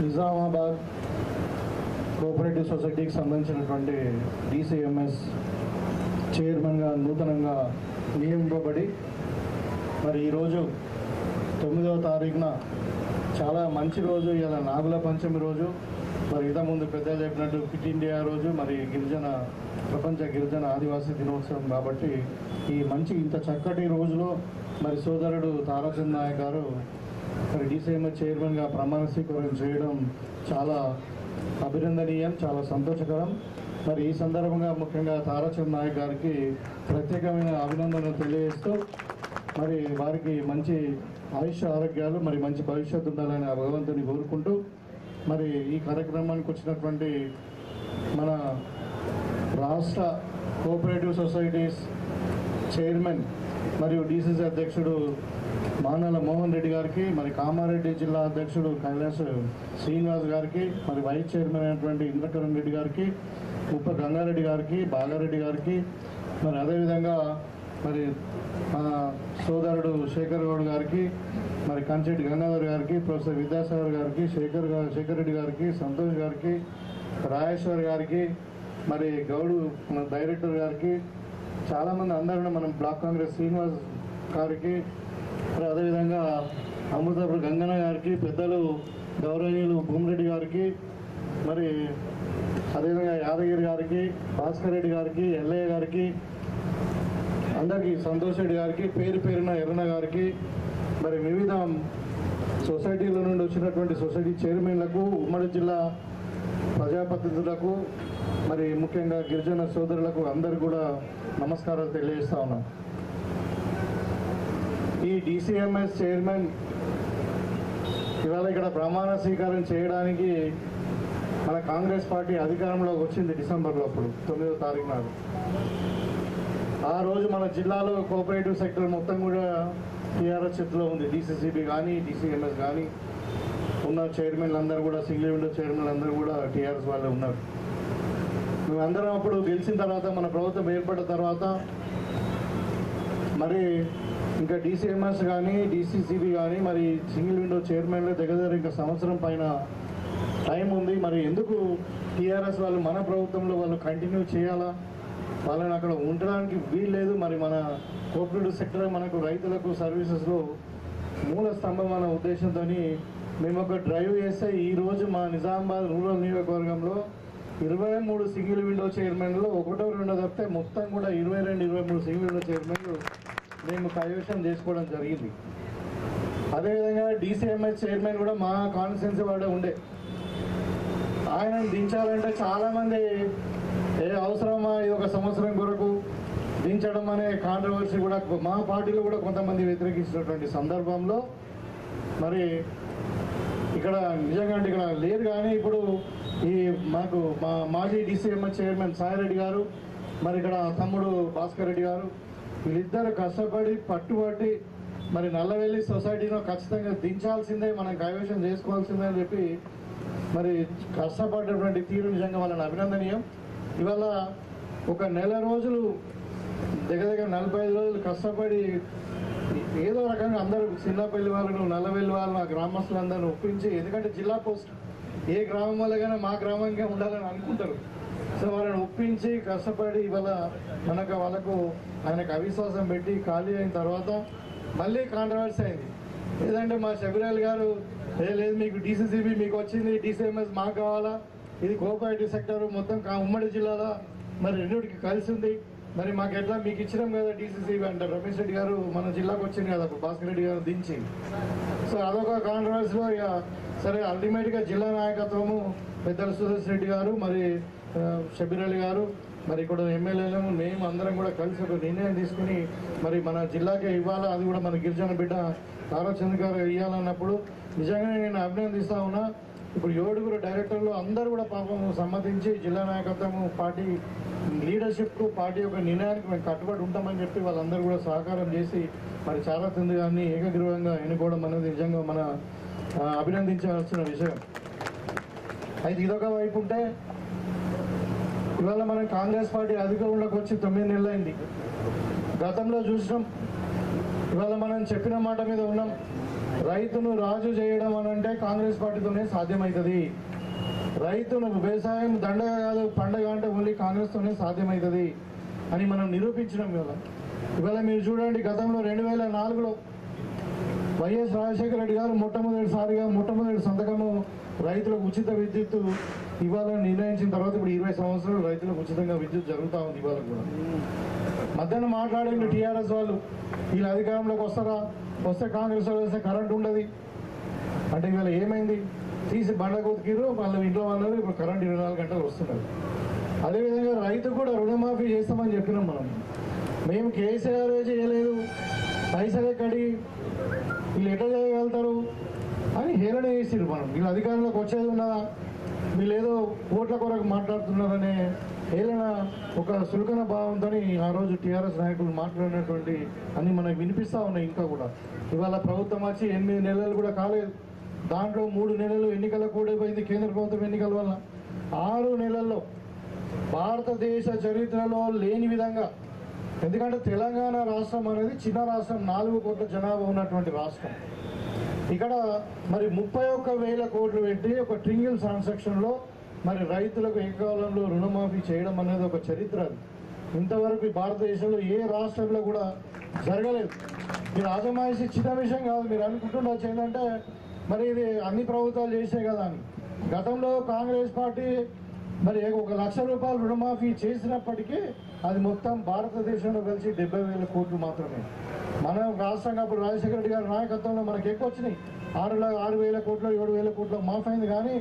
Nizamabad cooperative సొసైటీకి సంబంధించినటువంటి DCMS చైర్మన్గా నూతనంగా నియమింపబడి మరి ఈరోజు తొమ్మిదవ తారీఖున చాలా మంచి రోజు. ఇలా నాగుల పంచమి రోజు. మరి ఇంతకుముందు పెద్దలు చెప్పినట్టు ఫిట్ ఇండియా రోజు మరి గిరిజన ప్రపంచ గిరిజన ఆదివాసీ దినోత్సవం కాబట్టి ఈ మంచి ఇంత చక్కటి రోజులో మరి సోదరుడు తారాచంద్ నాయక్ గారు మరి డిసిఎంఎస్ చైర్మన్గా ప్రమాణ స్వీకారం చేయడం చాలా అభినందనీయం చాలా సంతోషకరం. మరి ఈ సందర్భంగా ముఖ్యంగా తారాచంద్ నాయక్ గారికి ప్రత్యేకమైన అభినందనలు తెలియజేస్తూ మరి వారికి మంచి ఆయుష్య ఆరోగ్యాలు మరి మంచి భవిష్యత్తు ఉండాలని ఆ భగవంతుని కోరుకుంటూ మరి ఈ కార్యక్రమానికి వచ్చినటువంటి మన రాష్ట్ర కోఆపరేటివ్ సొసైటీస్ చైర్మన్ మరియు డిసిసి అధ్యక్షుడు మానాల మోహన్ రెడ్డి గారికి మరి కామారెడ్డి జిల్లా అధ్యక్షుడు కైలాస్ శ్రీనివాస్ గారికి మరి వైస్ చైర్మన్ అయినటువంటి ఇంద్రకరణ్ రెడ్డి గారికి ఉప్ప గంగారెడ్డి గారికి బాగారెడ్డి గారికి మరి అదేవిధంగా మరి సోదరుడు శేఖర్ గౌడ్ గారికి మరి కంచెట్టి గంగాధర్ గారికి ప్రొఫెసర్ విద్యాసాగర్ గారికి శేఖర్ శేఖర్ రెడ్డి గారికి సంతోష్ గారికి రాజేశ్వర్ గారికి మరి గౌడు డైరెక్టర్ గారికి చాలామంది అందరూ కూడా మనం బ్లాక్ కాంగ్రెస్ శ్రీనివాస్ గారికి మరి అదేవిధంగా అమృతపురం గంగన్న గారికి పెద్దలు గౌరవనీయులు భూమిరెడ్డి గారికి మరి అదేవిధంగా యాదగిరి గారికి భాస్కర్ రెడ్డి గారికి ఎల్లయ్య గారికి అందరికీ సంతోష్ రెడ్డి గారికి పేరు పేరున ఎర్రన గారికి మరి వివిధ సొసైటీల నుండి వచ్చినటువంటి సొసైటీ చైర్మన్లకు ఉమ్మడి జిల్లా ప్రజాప్రతినిధులకు మరి ముఖ్యంగా గిరిజన సోదరులకు అందరు కూడా నమస్కారాలు తెలియజేస్తా ఉన్నాం. ఈ డిసిఎంఎస్ చైర్మన్ ఇవాళ ఇక్కడ ప్రమాణ స్వీకారం చేయడానికి మన కాంగ్రెస్ పార్టీ అధికారంలోకి వచ్చింది డిసెంబర్లో అప్పుడు తొమ్మిదో తారీఖు నాడు. ఆ రోజు మన జిల్లాలో కోఆపరేటివ్ సెక్టర్ మొత్తం కూడా టీఆర్ఎస్ చేతిలో ఉంది. డిసిసిబి కానీ డిసిఎంఎస్ కానీ ఉన్న చైర్మన్లు అందరూ కూడా సింగిల్ విండో చైర్మన్లు అందరూ కూడా టీఆర్ఎస్ వాళ్ళే ఉన్నారు. మేమందరం అప్పుడు గెలిచిన తర్వాత మన ప్రభుత్వం ఏర్పడిన తర్వాత మరి ఇంకా డిసిఎంఎస్ కానీ డిసిసిబి కానీ మరి సింగిల్ విండో చైర్మన్లు దగ్గర దగ్గర ఇంకా సంవత్సరం పైన టైం ఉంది. మరి ఎందుకు టీఆర్ఎస్ వాళ్ళు మన ప్రభుత్వంలో వాళ్ళు కంటిన్యూ చేయాలా? వాళ్ళని అక్కడ ఉండడానికి వీల్లేదు. మరి మన కోఆపరేటివ్ సెక్టర్ మనకు రైతులకు సర్వీసెస్లో మూల స్తంభం అనే ఉద్దేశంతో మేము ఒక డ్రైవ్ చేస్తే ఈరోజు మా నిజామాబాద్ రూరల్ నియోజకవర్గంలో ఇరవై మూడు సింగిల్ విండో చైర్మన్లు ఒకటో రెండో తప్పితే మొత్తం కూడా ఇరవై రెండు ఇరవై మూడు సింగిల్ విండో చైర్మన్లు మేము కైవసం చేసుకోవడం జరిగింది. అదేవిధంగా డీసీఎంఎస్ చైర్మన్ కూడా మా కాన్స్టిట్యున్సీ వాడే ఉండే. ఆయనను దించాలంటే చాలామంది ఏ అవసరమా ఇది ఒక సంవత్సరం కొరకు దించడం అనే కాంట్రవర్సీ కూడా మా పార్టీలో కూడా కొంతమంది వ్యతిరేకిస్తున్నటువంటి సందర్భంలో మరి ఇక్కడ నిజంగా అంటే ఇక్కడ లేరు కానీ ఇప్పుడు ఈ మాకు మా మాజీ డిసిఎంఎ చైర్మన్ సాయిరెడ్డి గారు మరి ఇక్కడ తమ్ముడు భాస్కర్ రెడ్డి గారు వీళ్ళిద్దరు కష్టపడి పట్టుబట్టి మరి నల్లవెల్లి సొసైటీలో ఖచ్చితంగా దించాల్సిందే మనం కైవసం చేసుకోవాల్సిందే అని చెప్పి మరి కష్టపడ్డటువంటి తీరు నిజంగా వాళ్ళని అభినందనీయం. ఇవాళ ఒక నెల రోజులు దగ్గర దగ్గర నలభై ఐదు రోజులు కష్టపడి ఏదో రకంగా అందరూ చిన్నపల్లి వాళ్ళను నల్లవెల్లి వాళ్ళను ఆ గ్రామస్తులందరిని ఒప్పించి ఎందుకంటే జిల్లా పోస్ట్ ఏ గ్రామం వాళ్ళకైనా మా గ్రామంగా ఉండాలని అనుకుంటారు. సో వాళ్ళని ఒప్పించి కష్టపడి ఇవాళ మనకు వాళ్ళకు ఆయనకు అవిశ్వాసం పెట్టి ఖాళీ అయిన తర్వాత మళ్ళీ కాంట్రవర్సీ అయింది. లేదంటే మా శబిరాల్ గారు ఏ లేదు మీకు డీసీసీబీ మీకు వచ్చింది డీసీఎంఎస్ మాకు కావాలా? ఇది కోఆపరేటివ్ సెక్టర్ మొత్తం కా- ఉమ్మడి జిల్లాలో మరి రెండుకి కలిసి ఉంది. మరి మాకు ఎట్లా మీకు ఇచ్చినాం కదా డీసీసీ అంటారు. రమేష్ రెడ్డి గారు మన జిల్లాకు వచ్చింది కదా అప్పుడు. భాస్కర్ రెడ్డి గారు దించి. సో అదొక కాంట్రవర్సీలో ఇక సరే అల్టిమేట్గా జిల్లా నాయకత్వము పెద్దల సురేష్ రెడ్డి గారు మరి ఆ, షబీర్ అలీ గారు మరి ఇక్కడ ఎమ్మెల్యేలను మేము అందరం కూడా కలిసి ఒక నిర్ణయం తీసుకుని మరి మన జిల్లాకే ఇవ్వాలా? అది కూడా మన గిరిజన బిడ్డ ఆలోచన గారు ఇవ్వాలన్నప్పుడు నిజంగానే నేను అభినందిస్తా ఉన్నా. ఇప్పుడు ఏడుగురు డైరెక్టర్లు అందరూ కూడా పాపం సమ్మతించి జిల్లా నాయకత్వము పార్టీ లీడర్షిప్కు పార్టీ యొక్క నిర్ణయానికి మేము కట్టుబడి ఉంటామని చెప్పి వాళ్ళందరూ కూడా సహకారం చేసి మరి చాలా తింది గారిని ఏకగ్రీవంగా ఎన్నుకోవడం అనేది నిజంగా మన అభినందించవలసిన అభినందించాల్సిన విషయం. అయితే ఇదొక వైపు ఉంటే ఇవాళ మనం కాంగ్రెస్ పార్టీ అధికారంలోకి వచ్చి తొమ్మిది నెలలు అయింది గతంలో చూసినాం ఇవాళ మనం చెప్పిన మాట మీద ఉన్నాం. రైతును రాజు చేయడం అని అంటే కాంగ్రెస్ పార్టీతోనే సాధ్యమవుతుంది. రైతును వ్యవసాయం దండగ కాదు పండగ అంటే ఓన్లీ కాంగ్రెస్తోనే సాధ్యమవుతుంది అని మనం నిరూపించడం ఇవాళ ఇవాళ మీరు చూడండి గతంలో రెండు వేల నాలుగులో వైఎస్ రాజశేఖర రెడ్డి గారు మొట్టమొదటిసారిగా మొట్టమొదటి సంతకము రైతులకు ఉచిత విద్యుత్ ఇవ్వాలని నిర్ణయించిన తర్వాత ఇప్పుడు ఇరవై సంవత్సరాలు రైతులకు ఉచితంగా విద్యుత్ జరుగుతూ ఉంది ఇవాళ కూడా. మధ్యాహ్నం మాట్లాడిండు టీఆర్ఎస్ వాళ్ళు వీళ్ళు అధికారంలోకి వస్తారా? వస్తే కాంగ్రెస్ వాళ్ళు వస్తే కరెంట్ ఉండదు. అంటే ఇవాళ ఏమైంది? తీసి బండ కొతికిరు వాళ్ళ ఇంట్లో వాళ్ళు ఇప్పుడు కరెంట్ ఇరవై నాలుగు గంటలు వస్తున్నారు. అదేవిధంగా రైతు కూడా రుణమాఫీ చేస్తామని చెప్పినాం మనం. మేము కేసీఆర్ చేయలేదు పైసలు ఎక్కడి వీళ్ళు ఎట్లా చేయగలుగుతారు అని హేళన చేసిరు మనం. వీళ్ళు అధికారంలోకి వచ్చేది ఉన్నదా? వీళ్ళు ఏదో ఓట్ల కొరకు మాట్లాడుతున్నారనే హేళన ఒక సులకన భావంతో ఆ రోజు టీఆర్ఎస్ నాయకులు మాట్లాడినటువంటి అన్ని మనకు వినిపిస్తూ ఉన్నాయి ఇంకా కూడా. ఇవాళ ప్రభుత్వం వచ్చి ఎనిమిది నెలలు కూడా కాలేదు. దాంట్లో మూడు నెలలు ఎన్నికల కూడిపోయింది కేంద్ర ప్రభుత్వం ఎన్నికల వల్ల ఆరు నెలల్లో భారతదేశ చరిత్రలో లేని విధంగా ఎందుకంటే తెలంగాణ రాష్ట్రం అనేది చిన్న రాష్ట్రం నాలుగు కోట్ల జనాభా ఉన్నటువంటి రాష్ట్రం. ఇక్కడ మరి ముప్పై ఒక్క వేల కోట్లు పెట్టి ఒక ట్రింగిల్ ట్రాన్సాక్షన్లో మరి రైతులకు ఏకాలంలో రుణమాఫీ చేయడం అనేది ఒక చరిత్ర అది. ఇంతవరకు భారతదేశంలో ఏ రాష్ట్రంలో కూడా జరగలేదు. మీరు ఆజమాయిషి చిన్న విషయం కాదు మీరు అనుకుంటుండొచ్చు ఏంటంటే మరి ఇది అన్ని ప్రభుత్వాలు చేసే కదా అని. గతంలో కాంగ్రెస్ పార్టీ మరి ఒక లక్ష రూపాయలు రుణమాఫీ చేసినప్పటికీ అది మొత్తం భారతదేశంలో కలిసి డెబ్బై వేల కోట్లు మాత్రమే. మన రాష్ట్రంగా అప్పుడు రాజశేఖర రెడ్డి గారి నాయకత్వంలో మనకి ఎక్కువ వచ్చినాయి. ఆరు ఆరు వేల కోట్లు ఏడు వేల కోట్లు మాఫ్ అయింది కానీ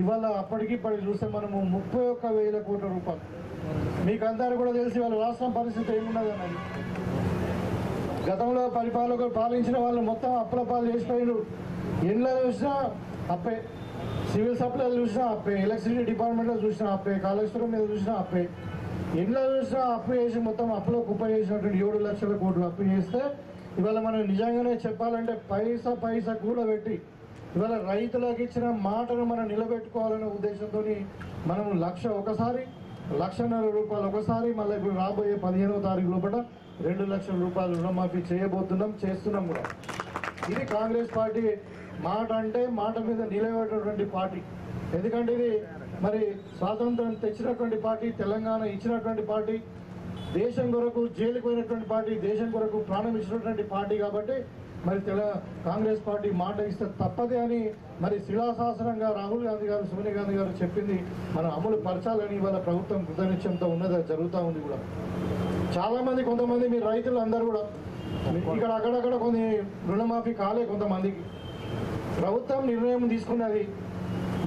ఇవాళ అప్పటికి ఇప్పటికి చూస్తే మనము ముప్పై ఒక్క వేల కోట్ల రూపాయలు. మీకు అందరూ కూడా తెలిసి వాళ్ళ రాష్ట్రం పరిస్థితి ఏమున్నది అన్నది గతంలో పరిపాలకులు పాలించిన వాళ్ళు మొత్తం అప్పుల పాలు చేసిపోయినారు ఇంట్లో చూసినా అప్పే. సివిల్ సప్లైలు చూసినా అప్పే. ఎలక్ట్రిసిటీ డిపార్ట్మెంట్లో చూసినా అప్పే. కాళేశ్వరం మీద చూసినా అప్పే. ఇంట్లో చూసినా అప్పు చేసి మొత్తం అప్పులో కుప్ప చేసినటువంటి ఏడు లక్షల కోట్లు అప్పు చేస్తే ఇవాళ మనం నిజంగానే చెప్పాలంటే పైసా పైసా కూడా పెట్టి ఇవాళ రైతులకు ఇచ్చిన మాటను మనం నిలబెట్టుకోవాలనే ఉద్దేశంతో మనం లక్ష ఒకసారి లక్షన్నర రూపాయలు ఒకసారి మళ్ళీ ఇప్పుడు రాబోయే పదిహేనవ తారీఖు లోపల రెండు లక్షల రూపాయలు రుణమాఫీ చేయబోతున్నాం చేస్తున్నాం కూడా. ఇది కాంగ్రెస్ పార్టీ మాట అంటే మాట మీద నిలబడేటువంటి పార్టీ. ఎందుకంటే ఇది మరి స్వాతంత్రం తెచ్చినటువంటి పార్టీ తెలంగాణ ఇచ్చినటువంటి పార్టీ దేశం కొరకు జైలుకు పోయినటువంటి పార్టీ దేశం కొరకు ప్రాణం ఇచ్చినటువంటి పార్టీ కాబట్టి మరి తెల కాంగ్రెస్ పార్టీ మాట ఇస్తే తప్పదే అని మరి శిలాశాసనంగా రాహుల్ గాంధీ గారు సోనియా గాంధీ గారు చెప్పింది. మనం అమలు పరచాలని ఇవాళ ప్రభుత్వం కృతనిశ్చయంతో ఉన్నది జరుగుతూ ఉంది కూడా. చాలామంది కొంతమంది మీ రైతులు అందరూ కూడా ఇక్కడ అక్కడక్కడ కొన్ని రుణమాఫీ కాలే కొంతమందికి. ప్రభుత్వం నిర్ణయం తీసుకున్నది.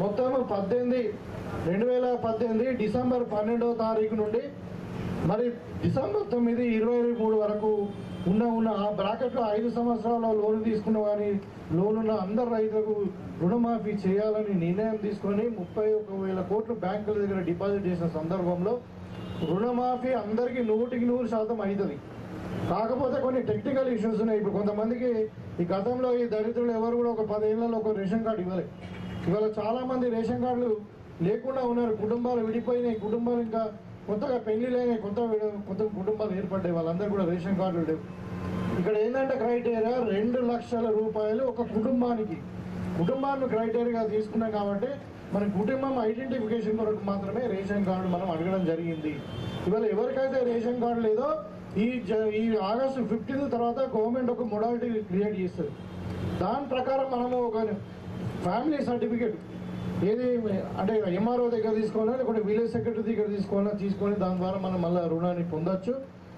మొత్తం పద్దెనిమిది రెండు వేల పద్దెనిమిది డిసెంబర్ పన్నెండవ తారీఖు నుండి మరి డిసెంబర్ తొమ్మిది ఇరవై మూడు వరకు ఉన్న ఉన్న ఆ బ్రాకెట్లో ఐదు సంవత్సరాల లోన్ తీసుకున్న కానీ లోన్ ఉన్న అందరు రైతులకు రుణమాఫీ చేయాలని నిర్ణయం తీసుకొని ముప్పై ఒక వేల కోట్లు బ్యాంకుల దగ్గర డిపాజిట్ చేసిన సందర్భంలో రుణమాఫీ అందరికీ నూటికి నూరు శాతం అవుతుంది. కాకపోతే కొన్ని టెక్నికల్ ఇష్యూస్ ఉన్నాయి. ఇప్పుడు కొంతమందికి ఈ గతంలో ఈ దరిద్రులు ఎవరు కూడా ఒక పదేళ్ళలో ఒక రేషన్ కార్డు ఇవ్వలేదు ఇవాళ చాలామంది రేషన్ కార్డులు లేకుండా ఉన్నారు. కుటుంబాలు విడిపోయినాయి. కుటుంబాలు ఇంకా కొత్తగా పెళ్ళి లేని కొత్త కొత్త కుటుంబాలు ఏర్పడ్డాయి. వాళ్ళందరూ కూడా రేషన్ కార్డులు లేవు. ఇక్కడ ఏంటంటే క్రైటీరియా రెండు లక్షల రూపాయలు ఒక కుటుంబానికి. కుటుంబాన్ని క్రైటీరియాగా తీసుకున్నాం కాబట్టి మన కుటుంబం ఐడెంటిఫికేషన్ కొరకు మాత్రమే రేషన్ కార్డు మనం అడగడం జరిగింది. ఇవాళ ఎవరికైతే రేషన్ కార్డు లేదో ఈ జ- ఈ ఆగస్టు ఫిఫ్టీన్త్ తర్వాత గవర్నమెంట్ ఒక మొడాలిటీ క్రియేట్ చేస్తుంది. దాని ప్రకారం మనము ఒక ఫ్యామిలీ సర్టిఫికేట్ ఏది అంటే ఎంఆర్ఓ దగ్గర తీసుకోవాలా లేకుంటే విలేజ్ సెక్రటరీ దగ్గర తీసుకోవాలా తీసుకొని దాని ద్వారా మనం మళ్ళీ రుణాన్ని పొందొచ్చు.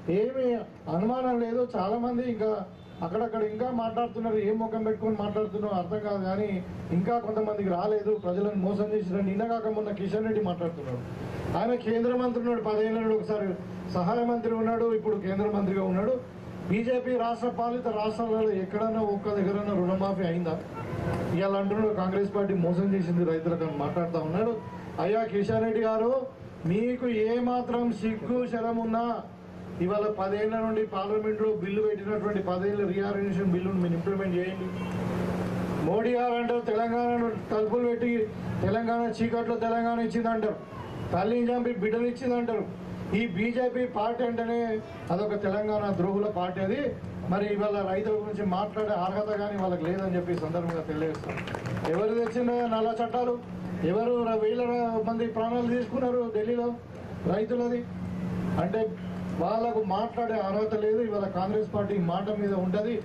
ఏమి అనుమానం లేదు. చాలామంది ఇంకా అక్కడక్కడ ఇంకా మాట్లాడుతున్నారు ఏం ముఖం పెట్టుకొని మాట్లాడుతున్నారో అర్థం కాదు కానీ ఇంకా కొంతమందికి రాలేదు. ప్రజలను మోసం చేసిన నిన్న కాక మొన్న కిషన్ రెడ్డి మాట్లాడుతున్నాడు ఆయన కేంద్ర మంత్రి ఉన్నాడు పదేళ్ళ నుండి ఒకసారి సహాయ మంత్రి ఉన్నాడు ఇప్పుడు కేంద్ర మంత్రిగా ఉన్నాడు. బీజేపీ రాష్ట్ర పాలిత రాష్ట్రాలలో ఎక్కడన్నా ఒక్క దగ్గరన్నా రుణమాఫీ అయిందా? ఇవాళ అంటున్నాడు కాంగ్రెస్ పార్టీ మోసం చేసింది రైతులకు మాట్లాడుతూ ఉన్నాడు. అయ్యా కిషన్ రెడ్డి గారు మీకు ఏ మాత్రం సిగ్గు శరం ఉన్నా ఇవాళ పదేళ్ళ నుండి పార్లమెంట్లో బిల్లు పెట్టినటువంటి పదేళ్ళ రీఆర్గనైజేషన్ బిల్లును మీరు ఇంప్లిమెంట్ చేయండి. మోడీ గారు అంటారు తెలంగాణను తలుపులు పెట్టి తెలంగాణ చీకట్లో తెలంగాణ ఇచ్చిందంటారు. తల్లిని చంపి బిడ్డలు ఇచ్చిందంటారు. ఈ బీజేపీ పార్టీ అంటేనే అదొక తెలంగాణ ద్రోహుల పార్టీ అది. మరి ఇవాళ రైతుల గురించి మాట్లాడే అర్హత కానీ వాళ్ళకి లేదని చెప్పి సందర్భంగా తెలియజేస్తాను ఎవరు తెచ్చిన నల్ల చట్టాలు? ఎవరు వేల మంది ప్రాణాలు తీసుకున్నారు ఢిల్లీలో? రైతులది. అంటే వాళ్ళకు మాట్లాడే అర్హత లేదు. ఇవాళ కాంగ్రెస్ పార్టీ మాట మీద ఉంటుంది.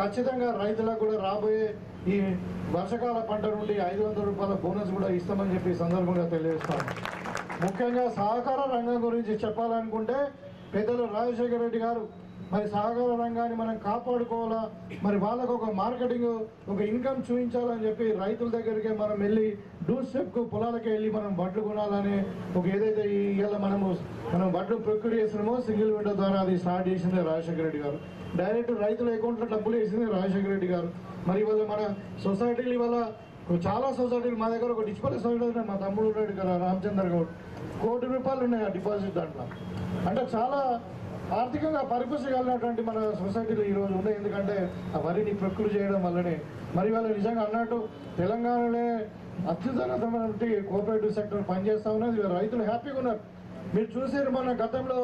ఖచ్చితంగా రైతులకు కూడా రాబోయే ఈ వర్షకాల పంట నుండి ఐదు వందల రూపాయల బోనస్ కూడా ఇస్తామని చెప్పి సందర్భంగా తెలియజేస్తాను ముఖ్యంగా సహకార రంగం గురించి చెప్పాలనుకుంటే పెద్దలు రాజశేఖర రెడ్డి గారు మరి సహకార రంగాన్ని మనం కాపాడుకోవాలా? మరి వాళ్ళకు ఒక మార్కెటింగ్ ఒక ఇన్కమ్ చూపించాలని చెప్పి రైతుల దగ్గరికి మనం వెళ్ళి డూ స్టెప్కు పొలాలకి వెళ్ళి మనం బడ్లు కొనాలని ఒక ఏదైతే ఇవాళ మనము మనం బడ్లు ప్రొక్యూర్ చేసినామో సింగిల్ విండో ద్వారా అది స్టార్ట్ చేసింది రాజశేఖర రెడ్డి గారు. డైరెక్ట్ రైతుల అకౌంట్లో డబ్బులు వేసింది రాజశేఖర రెడ్డి గారు. మరి ఇవాళ మన సొసైటీలు ఇవాళ చాలా సొసైటీలు మా దగ్గర ఒక డిస్పల్ సొసైటీ మా తమ్ముడు ఉన్నాడు కదా రామచంద్ర గౌడ్. కోటి రూపాయలు ఉన్నాయి ఆ డిపాజిట్ దాంట్లో? అంటే చాలా ఆర్థికంగా పరిపుష్టి కలిగినటువంటి మన సొసైటీలో ఈ రోజు ఉన్నాయి. ఎందుకంటే ఆ వరిని ప్రకృతి చేయడం వల్లనే. మరి వాళ్ళు నిజంగా అన్నట్టు తెలంగాణలో అత్యున్నతమైనటువంటి కోఆపరేటివ్ సెక్టర్ పనిచేస్తా ఉన్నది. రైతులు హ్యాపీగా ఉన్నారు. మీరు చూసారు మన గతంలో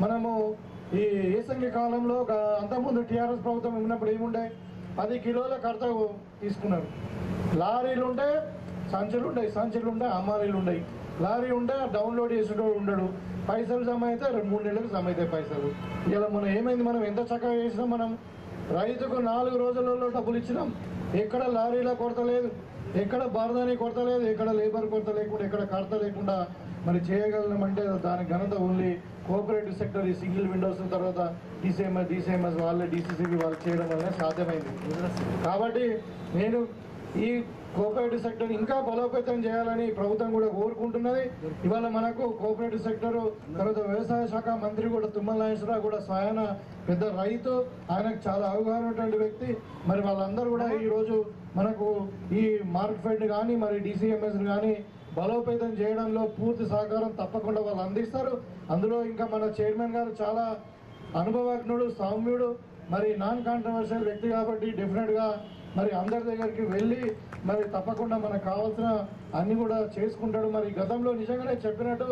మనము ఈ ఏసంగి కాలంలో అంతకుముందు టీఆర్ఎస్ ప్రభుత్వం ఉన్నప్పుడు ఏముండే? పది కిలోల కడత తీసుకున్నారు. లారీలు ఉంటే సంచులు ఉంటాయి సంచులు ఉంటాయి అమ్మారీలు ఉంటాయి లారీ ఉంటే డౌన్లోడ్ చేసేటోడు ఉండడు. పైసలు జమ అయితే రెండు మూడు నెలలకు జమ అవుతాయి పైసలు. ఇలా మనం ఏమైంది? మనం ఎంత చక్కగా చేసినాం మనం? రైతుకు నాలుగు రోజులలో డబ్బులు ఇచ్చినాం. ఎక్కడ లారీల కొరత లేదు ఎక్కడ బారదాని కొరత లేదు ఎక్కడ లేబర్ కొరత లేకుండా ఎక్కడ కడత లేకుండా మరి చేయగలమంటే దాని ఘనత ఓన్లీ కోఆపరేటివ్ సెక్టర్ ఈ సింగిల్ విండోస్ తర్వాత డిసిఎంఎస్ డిసిఎంఎస్ వాళ్ళే డిసిసిబి వాళ్ళు చేయడం వల్లనే సాధ్యమైంది. కాబట్టి నేను ఈ కోఆపరేటివ్ సెక్టర్ ఇంకా బలోపేతం చేయాలని ప్రభుత్వం కూడా కోరుకుంటున్నది. ఇవాళ మనకు కోఆపరేటివ్ సెక్టర్ తర్వాత వ్యవసాయ శాఖ మంత్రి కూడా తుమ్మల నాగేశ్వరరావు కూడా స్వయాన పెద్ద రైతు. ఆయనకు చాలా అవగాహన ఉన్నటువంటి వ్యక్తి. మరి వాళ్ళందరూ కూడా ఈ రోజు మనకు ఈ మార్కెట్ కానీ మరి డిసిఎంఎస్ కానీ బలోపేతం చేయడంలో పూర్తి సహకారం తప్పకుండా వాళ్ళు అందిస్తారు. అందులో ఇంకా మన చైర్మన్ గారు చాలా అనుభవజ్ఞుడు సౌమ్యుడు మరి నాన్ కాంట్రవర్షియల్ వ్యక్తి కాబట్టి డెఫినెట్గా మరి అందరి దగ్గరికి వెళ్ళి మరి తప్పకుండా మనకు కావాల్సిన అన్ని కూడా చేసుకుంటాడు. మరి గతంలో నిజంగానే చెప్పినట్టు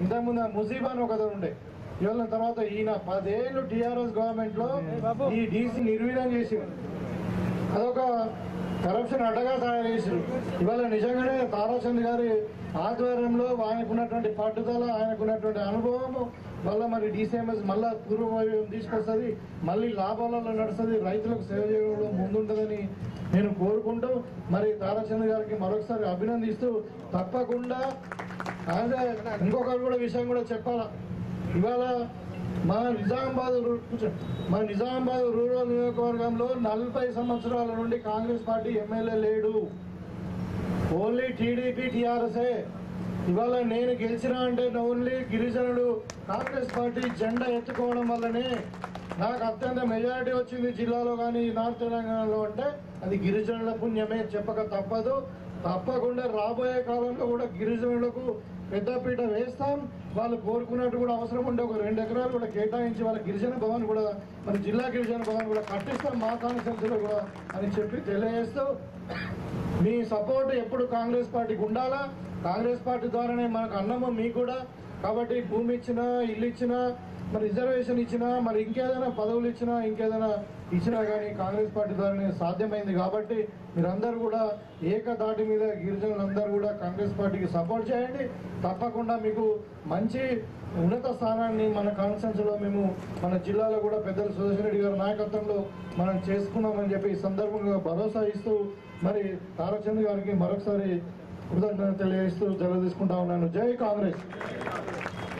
ఇంతకుముందు ఆ ముజీబా అని ఒక ఉండే. ఇవాళ తర్వాత ఈయన పదేళ్ళు టీఆర్ఎస్ గవర్నమెంట్లో ఈ డీసీ నిర్వీర్యం చేసింది అదొక కరప్షన్ అడ్డగా తయారు చేశారు ఇవాళ నిజంగానే తారాచంద్ గారి ఆధ్వర్యంలో ఆయనకున్నటువంటి పట్టుదల ఆయనకున్నటువంటి అనుభవం మళ్ళీ మరి డిసిఎంఎస్ మళ్ళా పూర్వవైపు తీసుకొస్తుంది మళ్ళీ లాభాలలో నడుస్తుంది రైతులకు సేవ చేయడంలో ముందుంటుందని నేను కోరుకుంటూ మరి తారాచంద్ర గారికి మరొకసారి అభినందిస్తూ తప్పకుండా అదే ఇంకొకటి కూడా విషయం కూడా చెప్పాలా? ఇవాళ మా నిజామాబాద్ రూ- మా నిజామాబాద్ రూరల్ నియోజకవర్గంలో నలభై సంవత్సరాల నుండి కాంగ్రెస్ పార్టీ ఎమ్మెల్యే లేడు. ఓన్లీ టీడీపీ టీఆర్ఎస్ఏ. ఇవాళ నేను గెలిచినా అంటే ఓన్లీ గిరిజనుడు కాంగ్రెస్ పార్టీ జెండా ఎత్తుకోవడం వల్లనే నాకు అత్యంత మెజారిటీ వచ్చింది జిల్లాలో కానీ నార్త్ తెలంగాణలో అంటే అది గిరిజనుల పుణ్యమే చెప్పక తప్పదు. తప్పకుండా రాబోయే కాలంలో కూడా గిరిజనులకు పెద్దపీట వేస్తాం. వాళ్ళు కోరుకున్నట్టు కూడా అవసరం ఉండే ఒక రెండు ఎకరాలు కూడా కేటాయించి వాళ్ళ గిరిజన భవన్ కూడా మన జిల్లా గిరిజన భవన్ కూడా కట్టిస్తాం మా కాన్స్టిట్యూన్సీలో కూడా అని చెప్పి తెలియజేస్తూ మీ సపోర్ట్ ఎప్పుడు కాంగ్రెస్ పార్టీకి ఉండాలా? కాంగ్రెస్ పార్టీ ద్వారానే మనకు అన్నము మీకు కూడా. కాబట్టి భూమి ఇచ్చినా ఇల్లు ఇచ్చినా మరి రిజర్వేషన్ ఇచ్చినా మరి ఇంకేదైనా పదవులు ఇచ్చినా ఇంకేదైనా ఇచ్చినా కానీ కాంగ్రెస్ పార్టీ ద్వారానే సాధ్యమైంది కాబట్టి మీరందరూ కూడా ఏకదాటి మీద గిరిజనులందరూ కూడా కాంగ్రెస్ పార్టీకి సపోర్ట్ చేయండి. తప్పకుండా మీకు మంచి ఉన్నత స్థానాన్ని మన కాన్స్టిట్యూన్సీలో మేము మన జిల్లాలో కూడా పెద్దలు సుదర్శన్ రెడ్డి గారి నాయకత్వంలో మనం చేసుకున్నామని చెప్పి ఈ సందర్భంగా భరోసా ఇస్తూ మరి తారచంద్ గారికి మరొకసారి కృతజ్ఞత తెలియజేస్తూ జల తీసుకుంటా ఉన్నాను. జై కాంగ్రెస్.